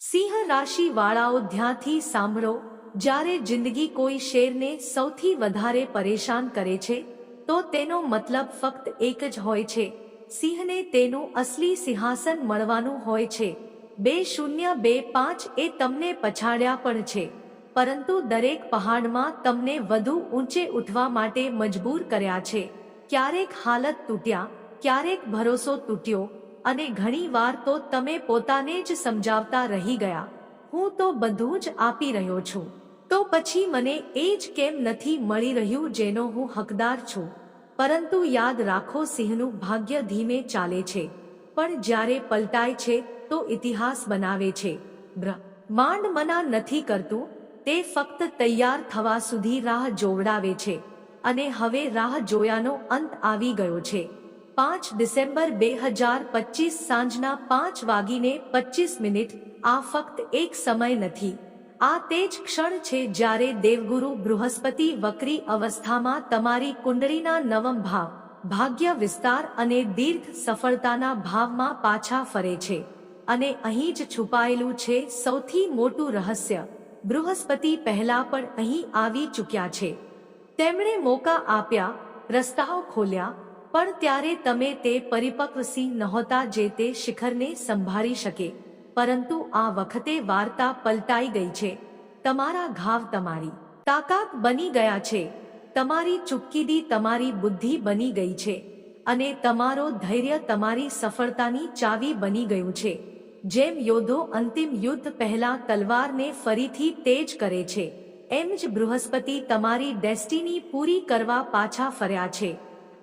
સિંહ રાશિ વાળાઓ ધ્યાનથી સાંભળો. જ્યારે જિંદગી કોઈ શેરને સૌથી વધારે પરેશાન કરે છે, તો તેનો મતલબ ફક્ત એક જ હોય છે. સિંહને તેનું અસલી સિંહાસન મળવાનું હોય છે. બે શૂન્ય બે પાંચ એ તમને પછાડ્યા પણ છે. પરંતુ દરેક પહાડમાં તમને વધુ ઊંચે ઉઠવા માટે મજબૂર કર્યા છે. ક્યારેક હાલત તૂટ્યા, ક્યારેક ભરોસો તૂટ્યો અને ઘણીવાર તો તમે પોતાને જ સમજાવતા રહી ગયા. હું તો બધું જ આપી રહ્યો છું. તો પછી મને એ જ કેમ નથી મળી રહ્યું જેનો હું હકદાર છું? પરંતુ યાદ રાખો, સિંહનું ભાગ્ય ધીમે ચાલે છે. પણ જ્યારે પલટાય છે, તો ઇતિહાસ બનાવે છે. બ્રહ્માંડ મના નથી કરતું. તે ફક્ત તૈયાર થવા સુધી રાહ જોવડાવે છે. અને હવે રાહ જોયાનો અંત આવી ગયો છે. પાંચ ડિસેમ્બર બે હજાર પચીસ સાંજના પાંચ વાગીને પચીસ મિનિટ, આ ફક્ત એક સમય નથી. આ તે જ ક્ષણ છે જ્યારે દેવગુરુ બૃહસ્પતિ વક્રી અવસ્થામાં તમારી કુંડળીના નવમ ભાવ, ભાગ્ય વિસ્તાર અને દીર્ઘ સફળતાના ભાવમાં પાછા ફરે છે. અને અહીં જ છુપાયેલું છે સૌથી મોટું રહસ્ય. બૃહસ્પતિ પહેલા પણ અહીં આવી ચૂક્યા છે. તેમણે મોકા આપ્યા, રસ્તાઓ ખોલ્યા પણ ત્યારે તમે તે પરિપક્વ સિંહ નહોતા જે તે શિખરને સંભાળી શકે. પરંતુ આ વખતે વાર્તા પલટાઈ ગઈ છે. તમારા ઘાવ તમારી તાકાત બની ગયા છે. તમારી ચૂપકીદી તમારી બુદ્ધિ બની ગઈ છે. અને તમારો ધૈર્ય તમારી સફળતાની ચાવી બની ગયું છે. જેમ યોદ્ધો અંતિમ યુદ્ધ પહેલા તલવારને ફરીથી તેજ કરે છે, એમ જ બૃહસ્પતિ તમારી ડેસ્ટિની પૂરી કરવા પાછા ફર્યા છે.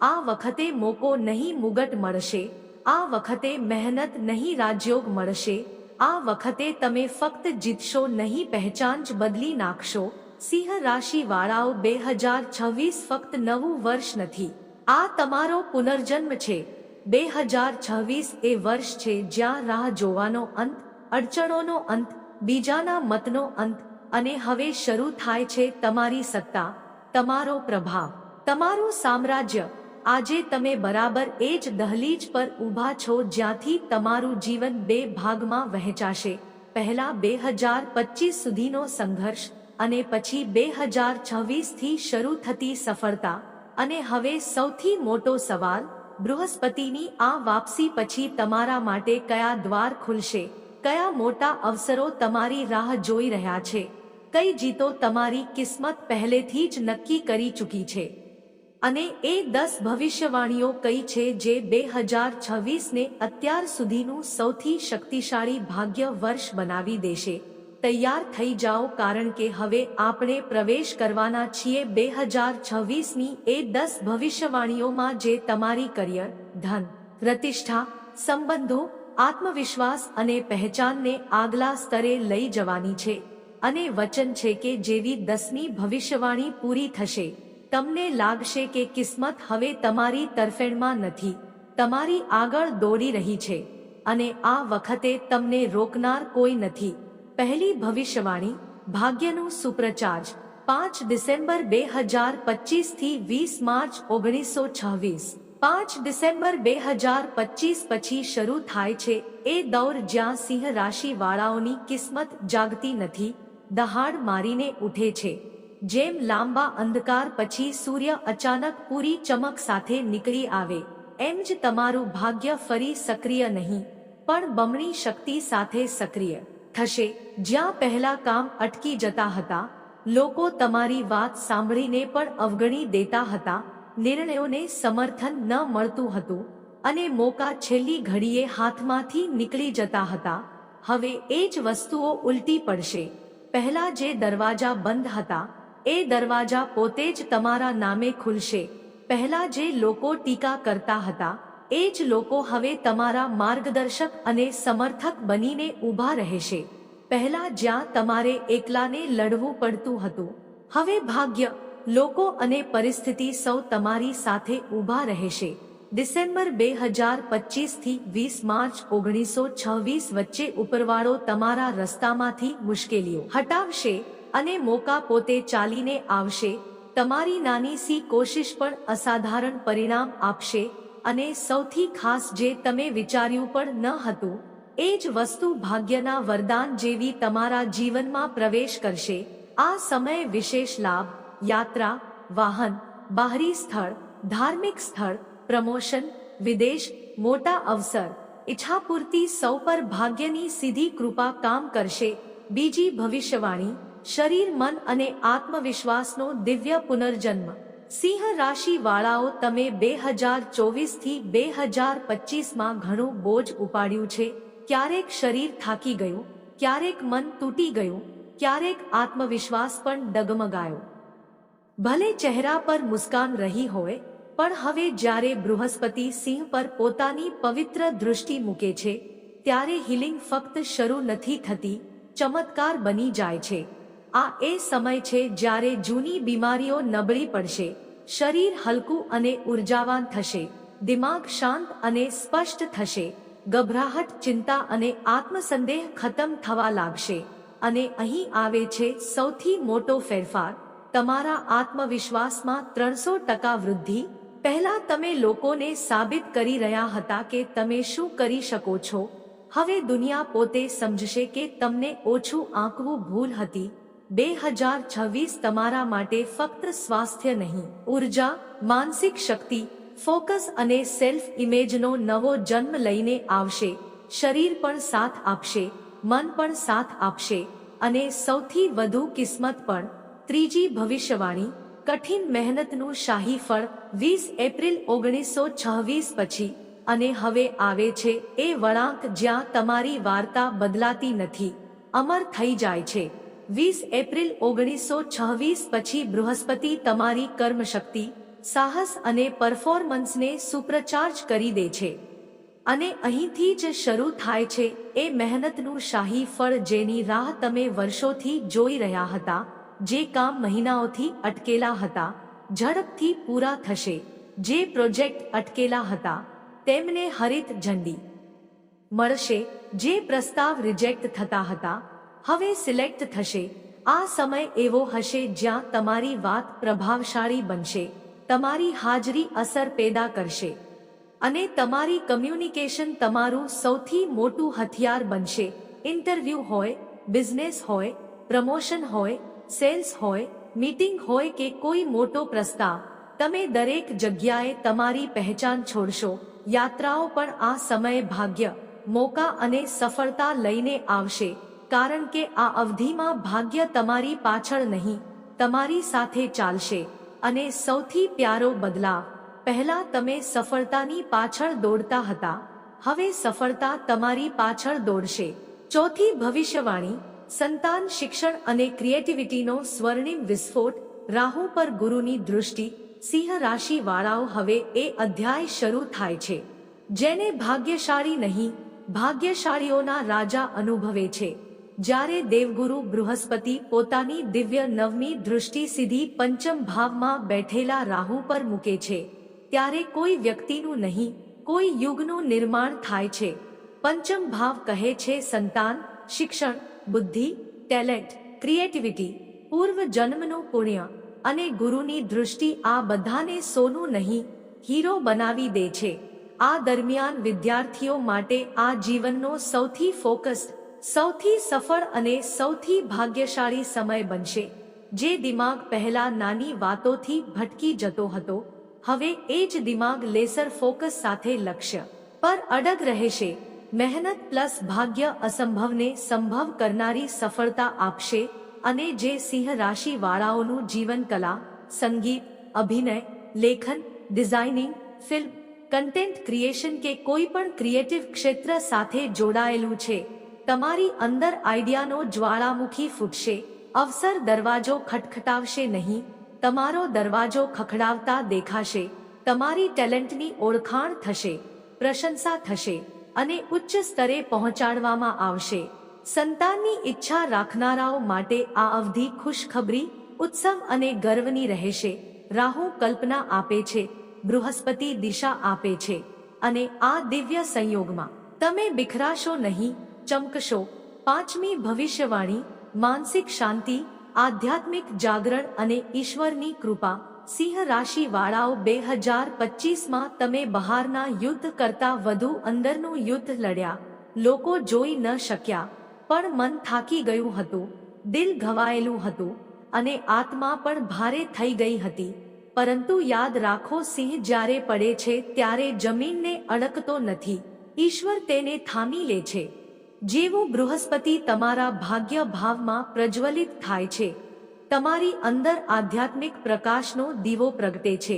આ વખતે મોકો નહીં મુગટ મળશે, આ વખતે મહેનત નહીં રાજયોગ મળશે, આ વખતે તમે ફક્ત જીતશો નહીં પહેચાન બદલી નાખશો. સિંહ રાશિ વાળાઓ બે હજાર છવ્વીસ ફક્ત નવું વર્ષ નથી, આ તમારો પુનર્જન્મ છે. બે હજાર છવ્વીસ એ વર્ષ છે જ્યાં રાહ જોવાનો અંત, અડચણોનો અંત, બીજાના મતનો અંત, અને હવે શરૂ થાય છે તમારી સત્તા, તમારો પ્રભાવ, તમારું સામ્રાજ્ય. આજે તમે બરાબર એ જ દહલીજ પર ઊભા છો જ્યાંથી તમારું જીવન બે ભાગમાં વહેંચાશે. પહેલા બે હજાર પચીસ સુધીનો સંઘર્ષ અને પછી બે હજાર છવ્વીસથી શરૂ થતી સફળતા. અને હવે સૌથી મોટો સવાલ, બૃહસ્પતિની આ વાપસી પછી તમારા માટે કયા દ્વાર ખુલશે? કયા મોટા અવસરો તમારી રાહ જોઈ રહ્યા છે? કઈ જીતો તમારી કિસ્મત પહેલેથી જ નક્કી કરી ચૂકી છે? અને એ દસ ભવિષ્યવાણીઓ કઈ છે જે બે હજાર છવ્વીસને અત્યાર સુધીનું સૌથી શક્તિશાળી ભાગ્ય વર્ષ બનાવી દેશે. તૈયાર થઈ જાઓ કારણ કે હવે આપણે પ્રવેશ કરવાના છીએ બે હજાર છવ્વીસની એ દસ ભવિષ્યવાણીઓમાં જે તમારી કરિયર, ધન, પ્રતિષ્ઠા, સંબંધો, આત્મવિશ્વાસ અને પહેચાનને આગલા સ્તરે લઈ જવાની છે. અને વચન છે કે જેવી દસમી ભવિષ્યવાણી પૂરી થશે. તમને લાગશે કે કિસ્મત હવે તમારી તરફેણમાં નથી. તમારી આગળ દોડી રહી છે. અને આ વખતે તમને રોકનાર કોઈ નથી. પહેલી ભવિષ્યવાણી, ભાગ્યનું સુપ્રચાર્જ પાંચ ડિસેમ્બર બે હજાર પચીસથી વીસ માર્ચ ઓગણીસો છવ્વીસ. પાંચ ડિસેમ્બર બે હજાર પચીસ પછી શરૂ થાય છે. એ દૌર જ્યાં સિંહ રાશિ વાળાઓની કિસ્મત જાગતી નથી, દહાડ મારીને ઉઠે છે. જેમ લાંબા અંધકાર પછી સૂર્ય અચાનક પૂરી ચમક સાથે નીકળી આવે, એમ જ તમારું ભાગ્ય ફરી સક્રિય નહીં, પણ બમણી શક્તિ સાથે સક્રિય થશે. જ્યાં પહેલા કામ અટકી જતા હતા, લોકો તમારી વાત સાંભળીને પણ અવગણી દેતા હતા, નિર્ણયોને સમર્થન ન મળતું હતું અને મોકા છેલ્લી ઘડીએ હાથમાંથી નીકળી જતા હતા. હવે એ જ વસ્તુઓ ઉલટી પડશે. પહેલા જે દરવાજા બંધ હતા એ દરવાજા પોતે જ તમારા નામે ખુલશે. પહેલા જે લોકો ટીકા કરતા હતા, એ જ લોકો હવે તમારા માર્ગદર્શક અને સમર્થક બનીને ઊભા રહેશે. પહેલા જ્યાં તમારે એકલાને લડવું પડતું હતું, હવે ભાગ્ય, લોકો અને પરિસ્થિતિ સૌ તમારી સાથે ઊભા રહેશે. ડિસેમ્બર બે હજાર પચીસથી વીસ માર્ચ ઓગણીસો છવ્વીસ વચ્ચે ઉપરવાળો તમારા રસ્તામાંથી મુશ્કેલીઓ હટાવશે. અને મોકા પોતે ચાલીને આવશે, તમારી નાની સી કોશિશ પણ અસાધારણ પરિણામ આપશે અને સૌથી ખાસ જે તમે વિચાર્યું પણ ન હતું, એ જ વસ્તુ ભાગ્યના વરદાન જેવી તમારા જીવનમાં પ્રવેશ કરશે. આ સમય વિશેષ લાભ, યાત્રા, વાહન, બાહરી સ્થળ, ધાર્મિક સ્થળ, પ્રમોશન, વિદેશ, મોટા અવસર, ઈચ્છાપૂર્તિ સૌ પર ભાગ્યની સીધી કૃપા કામ કરશે. બીજી ભવિષ્યવાણી શરીર, મન અને આત્મવિશ્વાસનો દિવ્ય પુનર્જન્મ. સિંહ રાશિ વાળાઓ તમે બે હજાર ચોવીસથી બે હજાર પચીસમાં ઘણું બોજ ઉપાડ્યું છે. ક્યારેક શરીર થાકી ગયું, ક્યારેક મન તૂટી ગયું, ક્યારેક આત્મવિશ્વાસ પણ ડગમગાયો. ભલે ચહેરા પર મુસ્કાન રહી હોય, પણ હવે જ્યારે બૃહસ્પતિ સિંહ પર પોતાની પવિત્ર દૃષ્ટિ મૂકે છે, ત્યારે હિલિંગ ફક્ત શરૂ નથી થતી, ચમત્કાર બની જાય છે. આ એ સમય છે જ્યારે જૂની બીમારીઓ નબળી પડશે, શરીર હલકું અને ઉર્જાવાન થશે, દિમાગ શાંત અને સ્પષ્ટ થશે, ગભરાહટ, ચિંતા અને આત્મસંદેહ ખતમ થવા લાગશે. અને અહીં આવે છે સૌથી મોટો ફેરફાર, તમારા આત્મવિશ્વાસમાં ત્રણસો ટકા વૃદ્ધિ. પહેલા તમે લોકોને સાબિત કરી રહ્યા હતા કે તમે શું કરી શકો છો. હવે દુનિયા પોતે સમજશે કે તમને ઓછું આંકવું ભૂલ હતી. બે હજાર છવ્વીસ તમારા માટે ફક્ત સ્વાસ્થ્ય નહીં, ઊર્જા, માનસિક શક્તિ, ફોકસ અને સેલ્ફ ઇમેજનો નવો જન્મ લઈને આવશે. શરીર પણ સાથ આપશે, મન પણ સાથ આપશે અને સૌથી વધુ કિસ્મત પણ. ત્રીજી ભવિષ્યવાણી, કઠિન મહેનતનું શાહી ફળ, વીસ એપ્રિલ ઓગણીસો છવ્વીસ પછી. અને હવે આવે છે એ વળાંક જ્યાં તમારી વાર્તા બદલાતી નથી. અમર થઈ જાય છે. વીસ એપ્રિલ ઓગણીસો છવ્વીસ પછી બૃહસ્પતિ તમારી કર્મશક્તિ, સાહસ અને પરફોર્મન્સને સુપ્રચાર્જ કરી દે છે. અને અહીંથી જ શરૂ થાય છે એ મહેનતનું શાહી ફળ જેની રાહ તમે વર્ષોથી જોઈ રહ્યા હતા, જે કામ મહિનાઓથી અટકેલા હતા, ઝડપથી પૂરા થશે, જે પ્રોજેક્ટ અટકેલા હતા, તેમને હરિત ઝંડી મળશે, જે પ્રસ્તાવ રિજેક્ટ થતા હતા હવે સિલેક્ટ થશે. આ સમય એવો હશે જ્યાં તમારી વાત પ્રભાવશાળી બનશે. તમારી હાજરી અસર પેદા કરશે. અને તમારી કમ્યુનિકેશન તમારું સૌથી મોટું હથિયાર બનશે. ઇન્ટરવ્યૂ હોય બિઝનેસ હોય પ્રમોશન હોય સેલ્સ હોય મીટિંગ હોય કે કોઈ મોટો પ્રસ્તાવ. તમે દરેક જગ્યાએ તમારી પહેચાન છોડશો. યાત્રાઓ પણ આ સમયે ભાગ્ય, મોકા અને સફળતા લઈને આવશે. કારણ કે આ અવધિમાં ભાગ્ય તમારી પાછળ નહીં, તમારી સાથે ચાલશે અને સૌથી પ્યારો બદલાવ પહેલા તમે સફળતાની પાછળ દોડતા હતા, હવે સફળતા તમારી પાછળ દોડશે. ચોથી ભવિષ્યવાણી, સંતાન શિક્ષણ અને ક્રિએટિવિટીનો સ્વર્ણિમ વિસ્ફોટ, રાહુ પર ગુરુની દૃષ્ટિ, સિંહ રાશિ વાળાઓ હવે એ અધ્યાય શરૂ થાય છે. જેને ભાગ્યશાળી નહીં, ભાગ્યશાળીઓના રાજા અનુભવે છે. જ્યારે દેવગુરુ બૃહસ્પતિ પોતાની દિવ્ય નવમી દૃષ્ટિ સીધી પંચમ ભાવમાં બેઠેલા રાહુ પર મૂકે છે, ત્યારે કોઈ વ્યક્તિનું નહીં, કોઈ યુગનું નિર્માણ થાય છે. પંચમ ભાવ કહે છે સંતાન, શિક્ષણ, બુદ્ધિ, ટેલેન્ટ, ક્રિએટિવિટી, પૂર્વ જન્મનું પુણ્ય અને ગુરુની દૃષ્ટિ આ બધાને સોનું નહીં, હીરો બનાવી દે છે. આ દરમિયાન વિદ્યાર્થીઓ માટે આ જીવનનો સૌથી ફોકસ્ડ સૌથી સફળ અને સૌથી ભાગ્યશાળી સમય બનશે, જે દિમાગ પહેલા નાની વાતોથી ભટકી જતો હતો, હવે એ જ દિમાગ લેસર ફોકસ સાથે લક્ષ્ય પર અડગ રહેશે. મહેનત પ્લસ ભાગ્ય અસંભવને સંભવ કરનારી સફળતા આપશે અને જે સિંહ રાશિ વાળાઓનું જીવન કલા સંગીત, અભિનય, લેખન, ડિઝાઇનિંગ, ફિલ્મ, કન્ટેન્ટ ક્રિએશન કે કોઈ પણ ક્રિએટિવ ક્ષેત્ર સાથે જોડાયેલું છે. તમારી અંદર આઈડિયાનો જ્વાળામુખી ફૂટશે, અવસર દરવાજો ખટખટાવશે નહીં, તમારો દરવાજો ખખડાવતા દેખાશે, તમારી ટેલેન્ટની ઓળખાણ થશે, પ્રશંસા થશે અને ઉચ્ચ સ્તરે પહોંચાડવામાં આવશે. સંતાનની ઈચ્છા રાખનારાઓ માટે આ અવધિ ખુશખબરી, ઉત્સવ અને ગર્વની રહેશે. રાહુ કલ્પના આપે છે, બૃહસ્પતિ દિશા આપે છે અને આ દિવ્ય સંયોગમાં. તમે બિખરાશો નહીં ચમકશો. પાંચમી ભવિષ્યવાણી, માનસિક શાંતિ, આધ્યાત્મિક જાગરણ અને ઈશ્વરની કૃપા. સિંહ રાશિ વાળાઓ બે હજાર પચીસમાં તમે બહારના યુદ્ધ કરતા વધુ અંદરનું યુદ્ધ લડ્યા. લોકો જોઈ ન શક્યા. પણ મન થાકી ગયું હતું. દિલ ઘવાયેલું હતું અને આત્મા પણ ભારે થઈ ગઈ હતી. પરંતુ યાદ રાખો, સિંહ જ્યારે પડે છે ત્યારે જમીનને અડકતો નથી. ઈશ્વર તેને થામી લે છે. જેવું બૃહસ્પતિ તમારા ભાગ્ય ભાવમાં પ્રજ્વલિત થાય છે, તમારી અંદર આધ્યાત્મિક પ્રકાશનો દીવો પ્રગટે છે,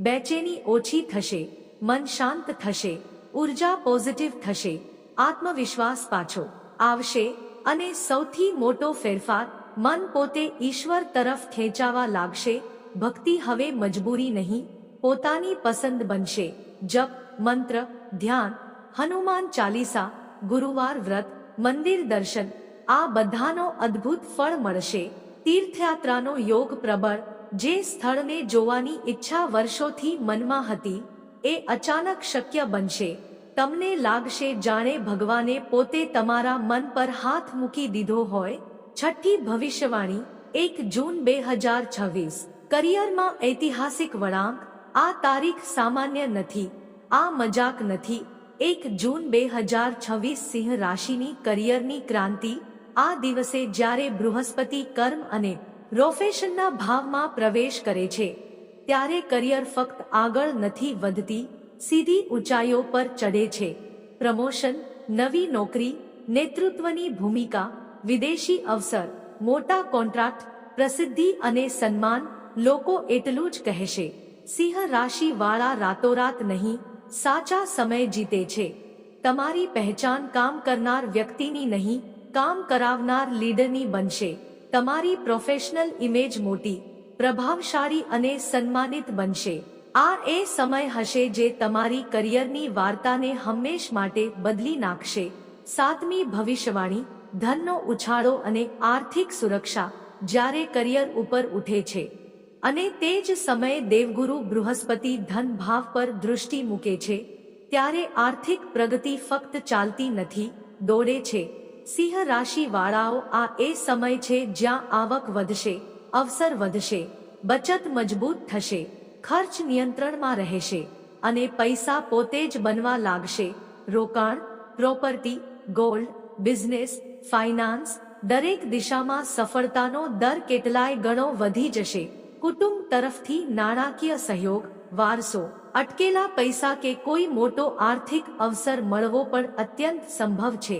બેચેની ઓછી થશે, મન શાંત થશે, ઊર્જા પોઝિટિવ થશે, આત્મવિશ્વાસ પાછો આવશે અને સૌથી મોટો ફેરફાર મન પોતે ઈશ્વર તરફ ખેંચાવા લાગશે, ભક્તિ હવે મજબૂરી નહીં, પોતાની પસંદ બનશે, જપ, મંત્ર, ધ્યાન, હનુમાન ચાલીસા ગુરુવાર વ્રત, મંદિર દર્શન, આ બધાનો અદ્ભુત ફળ મળશે. તીર્થયાત્રાનો યોગ પ્રબળ, જે સ્થળને જોવાની ઈચ્છા વર્ષોથી મનમાં હતી, એ અચાનક શક્ય બનશે. તમને લાગશે જાણે ભગવાને પોતે તમારા મન પર હાથ મૂકી દીધો હોય. છઠ્ઠી ભવિષ્યવાણી, એક જૂન બે હજાર છવ્વીસ. કરિયરમાં ઐતિહાસિક વળાંક, આ તારીખ સામાન્ય નથી, આ મજાક નથી. એક જૂન બે હજાર છવ્વીસ સિંહ રાશિની કરિયરની ક્રાંતિ. આ દિવસે જ્યારે બૃહસ્પતિ કર્મ અને પ્રોફેશનના ભાવમાં પ્રવેશ કરે છે, ત્યારે કરિયર ફક્ત આગળ નથી વધતી, સીધી ઊંચાઈઓ પર ચડે છે. પ્રમોશન, નવી નોકરી, નેતૃત્વની ભૂમિકા, વિદેશી અવસર, મોટા કોન્ટ્રાક્ટ, પ્રસિદ્ધિ અને સન્માન લોકો એટલું જ કહેશે. સિંહ રાશિ વાળા રાતોરાત નહીં સાચા સમય જીતે છે. તમારી પહેચાન કામ કરનાર વ્યક્તિની નહીં, કામ કરાવનાર લીડરની બનશે. તમારી પ્રોફેશનલ ઇમેજ મોટી, પ્રભાવશાળી અને સન્માનિત બનશે. આ એ સમય હશે જે તમારી કરિયરની વાર્તાને હંમેશ માટે બદલી નાખશે. સાતમી ભવિષ્યવાણી, ધનનો ઉછાળો અને આર્થિક સુરક્ષા જ્યારે કરિયર ઉપર ઉઠે છે. અને તે જ સમયે દેવગુરુ બૃહસ્પતિ ધન ભાવ પર દૃષ્ટિ મૂકે છે, ત્યારે આર્થિક પ્રગતિ ફક્ત ચાલતી નથી, દોડે છે. સિંહ રાશિવાળાઓ, આ એ સમય છે જ્યાં આવક વધશે, અવસર વધશે, બચત મજબૂત થશે, ખર્ચ નિયંત્રણમાં રહેશે, અને પૈસા પોતે જ બનવા લાગશે. રોકાણ, પ્રોપર્ટી, ગોલ્ડ, બિઝનેસ, ફાઇનાન્સ દરેક દિશામાં સફળતાનો દર કેટલાય ગણો વધી જશે. કુટુંબ તરફથી નાણાકીય સહયોગ, વારસો, અટકેલા પૈસા કે કોઈ મોટો આર્થિક અવસર મળવો પણ અત્યંત સંભવ છે.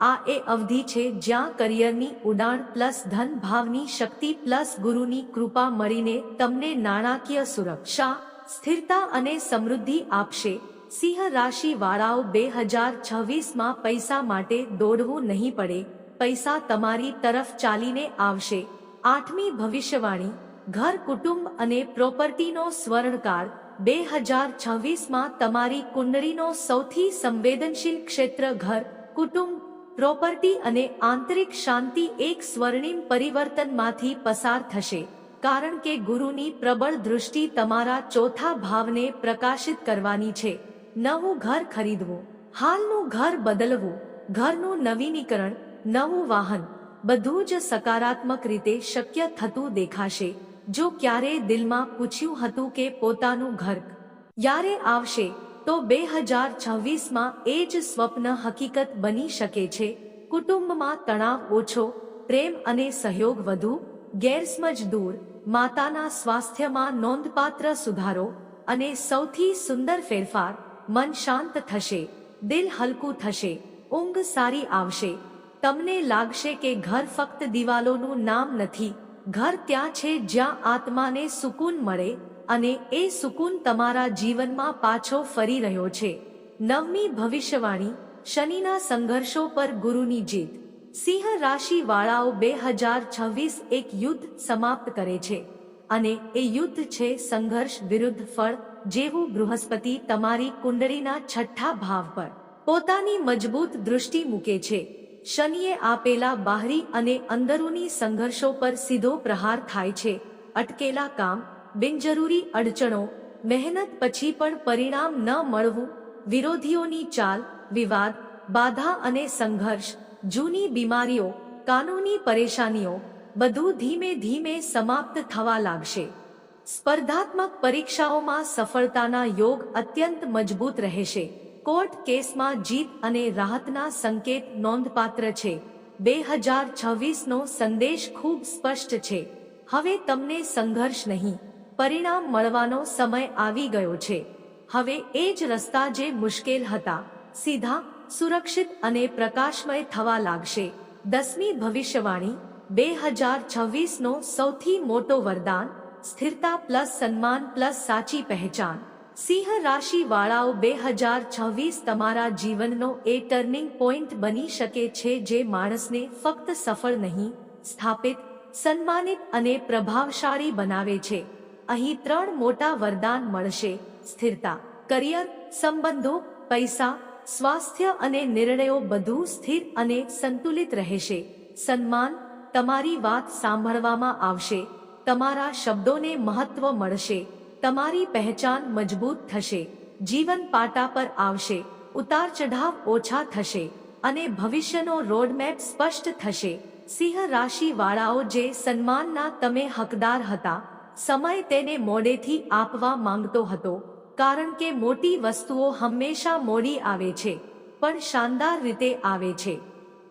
આ એ અવધિ છે જ્યાં કરિયરની ઉડાણ પ્લસ ધન ભાવની શક્તિ પ્લસ ગુરુની કૃપા મળીને તમને નાણાકીય સુરક્ષા, સ્થિરતા અને સમૃદ્ધિ આપશે. સિંહ રાશિ વાળાઓ બે હજાર છવ્વીસમાં પૈસા માટે દોડવું નહીં પડે. પૈસા તમારી તરફ ચાલીને આવશે. આઠમી ભવિષ્યવાણી ઘર કુટુંબ અને પ્રોપર્ટીનો સ્વર્ણકાળ બે હજાર છવ્વીસમાં તમારી કુંડળીનો સૌથી સંવેદનશીલ ક્ષેત્ર ઘર, કુટુંબ, પ્રોપર્ટી અને આંતરિક શાંતિ એક સ્વર્ણિમ પરિવર્તનમાંથી પસાર થશે, કારણ કે ગુરુની પ્રબળ દૃષ્ટિ તમારા ચોથા ભાવને પ્રકાશિત કરવાની છે. નવું ઘર ખરીદવું, હાલનું ઘર બદલવું, ઘરનું નવીનીકરણ, નવું વાહન, બધું જ સકારાત્મક રીતે શક્ય થતું દેખાશે. જો ક્યારેય દિલમાં પૂછ્યું હતું કે પોતાનું ઘર યારે આવશે, તો બે હજાર છવ્વીસમાં એ જ સ્વપ્ન હકીકત બની શકે છે. કુટુંબમાં તણાવ ઓછો, પ્રેમ અને સહયોગ વધુ, ગેરસમજ દૂર, માતાના સ્વાસ્થ્યમાં નોંધપાત્ર સુધારો અને સૌથી સુંદર ફેરફાર, મન શાંત થશે, દિલ હલકું થશે, ઊંઘ સારી આવશે. તમને લાગશે કે ઘર ફક્ત દિવાલોનું નામ નથી ઘર ત્યાં છે જ્યાં આત્માને સુકૂન મળે અને એ સુકૂન તમારા જીવનમાં પાછો ફરી રહ્યો છે. નવમી ભવિષ્યવાણી, શનિના સંઘર્ષો પર ગુરુની જીત. સિંહ રાશિ વાળાઓ બે હજાર છવ્વીસ એક યુદ્ધ સમાપ્ત કરે છે અને એ યુદ્ધ છે સંઘર્ષ વિરુદ્ધ ફળ, જેવું બૃહસ્પતિ તમારી કુંડળીના છઠ્ઠા ભાવ પર. પોતાની મજબૂત દૃષ્ટિ મૂકે છે. શનિએ આપેલા બાહરી અને અંદરૂની સંઘર્ષો પર સીધો પ્રહાર થાય છે. અટકેલા કામ, બિનજરૂરી અડચણો, મહેનત પછી પણ પરિણામ ન મળવું, વિરોધીઓની ચાલ, વિવાદ, બાધા અને સંઘર્ષ, જૂની બીમારીઓ, કાનૂની પરેશાનીઓ, બધું ધીમે ધીમે સમાપ્ત થવા લાગશે. સ્પર્ધાત્મક પરીક્ષાઓમાં સફળતાના યોગ અત્યંત મજબૂત રહેશે. કોર્ટ કેસમાં જીત અને રાહતના સંકેત નોંધપાત્ર છે. બે હજાર છવ્વીસનો સંદેશ ખૂબ સ્પષ્ટ છે. હવે તમને સંઘર્ષ નહીં, પરિણામ મળવાનો સમય આવી ગયો છે. હવે એ જ રસ્તા જે મુશ્કેલ હતા, સીધા, સુરક્ષિત અને પ્રકાશમય થવા લાગશે. દસમી ભવિષ્યવાણી, બે હજાર છવ્વીસનો સૌથી મોટો વરદાન, સ્થિરતા પ્લસ સન્માન પ્લસ સાચી પહેચાન. સિંહ રાશિ વાળાઓ બે હજાર છવ્વીસ તમારા જીવનનો એ ટર્નિંગ પોઈન્ટ બની શકે છે જે માણસને ફક્ત સફળ નહીં, સ્થાપિત, સન્માનિત અને પ્રભાવશાળી બનાવે છે. અહીં ત્રણ મોટા વરદાન મળશે. સ્થિરતા, કરિયર, સંબંધો, પૈસા, સ્વાસ્થ્ય અને નિર્ણયો બધું સ્થિર અને સંતુલિત રહેશે. સન્માન તમારી વાત સાંભળવામાં આવશે. તમારા શબ્દોને મહત્વ મળશે. તમારી પહેચાન મજબૂત થશે, જીવન પાટા પર આવશે, ઉતાર ચઢાવ ઓછા થશે અને ભવિષ્યનો રોડમેપ સ્પષ્ટ થશે. સિંહ રાશિ વાળાઓ જે સન્માનના તમે હકદાર હતા, સમય તેને મોડેથી આપવા માંગતો હતો, કારણ કે મોટી વસ્તુઓ હંમેશા મોડી આવે છે, પણ શાનદાર રીતે આવે છે.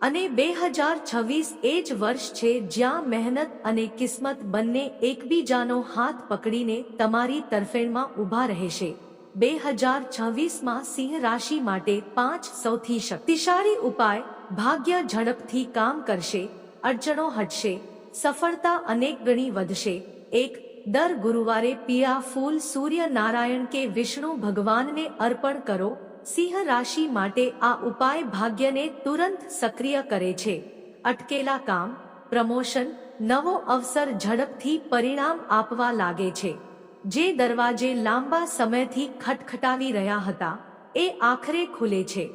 અને બે હજાર છવ્વીસ એ જ વર્ષ છે જ્યાં મહેનત અને કિસ્મત બંને એકબીજાનો હાથ પકડીને તમારી તરફેણમાં ઊભા રહેશે. બે હજાર છવ્વીસમાં સિંહ રાશિ માટે પાંચ સૌથી શક્તિશાળી ઉપાય, ભાગ્ય ઝડપથી કામ કરશે, અડચણો હટશે, સફળતા અનેક ગણી વધશે. એક, દર ગુરુવારે પિયા ફૂલ સૂર્ય નારાયણ કે વિષ્ણુ ભગવાનને અર્પણ કરો સિંહ રાશિ માટે આ ઉપાય ભાગ્યને તુરંત સક્રિય કરે છે. અટકેલા કામ, પ્રમોશન, નવો અવસર ઝડપથી પરિણામ આપવા લાગે છે. જે દરવાજે લાંબા સમયથી ખટખટાવી રહ્યા હતા, એ આખરે ખુલે છે.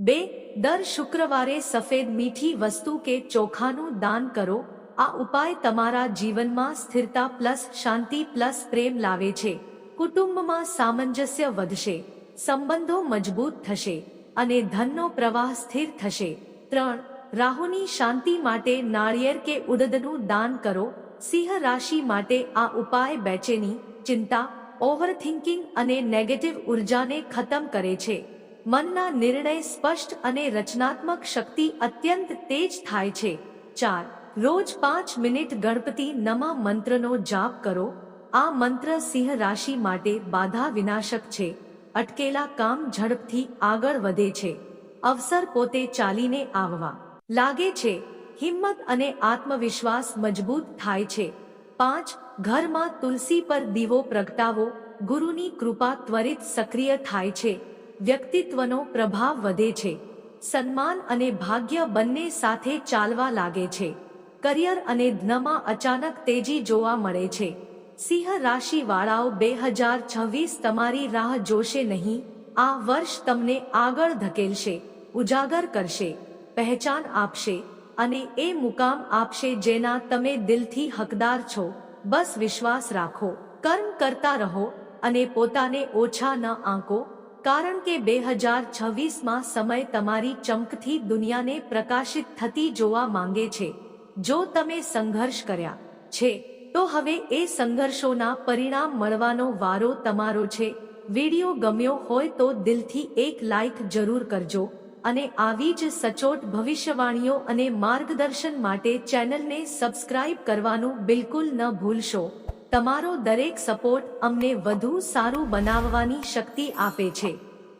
બે, દર શુક્રવારે સફેદ મીઠી વસ્તુ કે ચોખાનું દાન કરો, આ ઉપાય તમારા જીવનમાં સ્થિરતા પ્લસ શાંતિ પ્લસ પ્રેમ લાવે છે. કુટુંબમાં સામંજસ્ય વધશે. સંબંધો મજબૂત થશે અને ધનનો પ્રવાહ સ્થિર થશે. ત્રણ, રાહુની શાંતિ માટે નાળિયેર કે ઉડદનું દાન કરો. સિંહ રાશિ માટે આ ઉપાય બેચેની ચિંતા, ઓવરથિંકિંગ અને નેગેટિવ ઉર્જાને ખતમ કરે છે. મનના નિર્ણય સ્પષ્ટ અને રચનાત્મક શક્તિ અત્યંત તેજ થાય છે. ચાર, રોજ પાંચ મિનિટ ગણપતિ નમા મંત્રનો જાપ કરો. આ મંત્ર સિંહ રાશિ માટે બાધા વિનાશક છે. અટકેલા કામ ઝડપથી આગળ વધે છે. અવસર પોતે ચાલીને આવવા. લાગે છે, હિંમત અને આત્મવિશ્વાસ મજબૂત થાય છે. પાંચ, ઘરમાં તુલસી પર દીવો પ્રગટાવો. ગુરુની કૃપા ત્વરિત સક્રિય થાય છે. વ્યક્તિત્વનો પ્રભાવ વધે છે. સન્માન અને ભાગ્ય બંને સાથે ચાલવા લાગે છે. કરિયર અને ધનમાં અચાનક તેજી જોવા મળે છે. સિંહ રાશિ વાળાઓ બે હજાર છવ્વીસ તમારી રાહ જોશે નહીં. આ વર્ષ તમને આગળ ધકેલશે, ઉજાગર કરશે, પહેચાન આપશે અને એ મુકામ આપશે જેના તમે દિલથી હકદાર છો. બસ વિશ્વાસ રાખો, કર્મ કરતા રહો અને પોતાને ઓછા ન આંકો, કારણ કે બે હજાર છવ્વીસમાં સમય તમારી ચમકથી દુનિયાને પ્રકાશિત થતી જોવા માંગે છે. જો તમે સંઘર્ષ કર્યા છે તો હવે એ સંઘર્ષોના પરિણામ મળવાનો વારો તમારો છે. વિડિયો ગમ્યો હોય તો દિલથી એક લાઈક જરૂર કરજો અને આવી જ સચોટ ભવિષ્યવાણીઓ અને માર્ગદર્શન માટે ચેનલને સબસ્ક્રાઇબ કરવાનું બિલકુલ ન ભૂલશો. તમારો દરેક સપોર્ટ અમને વધુ સારું બનાવવાની શક્તિ આપે છે.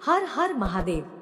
હર હર મહાદેવ.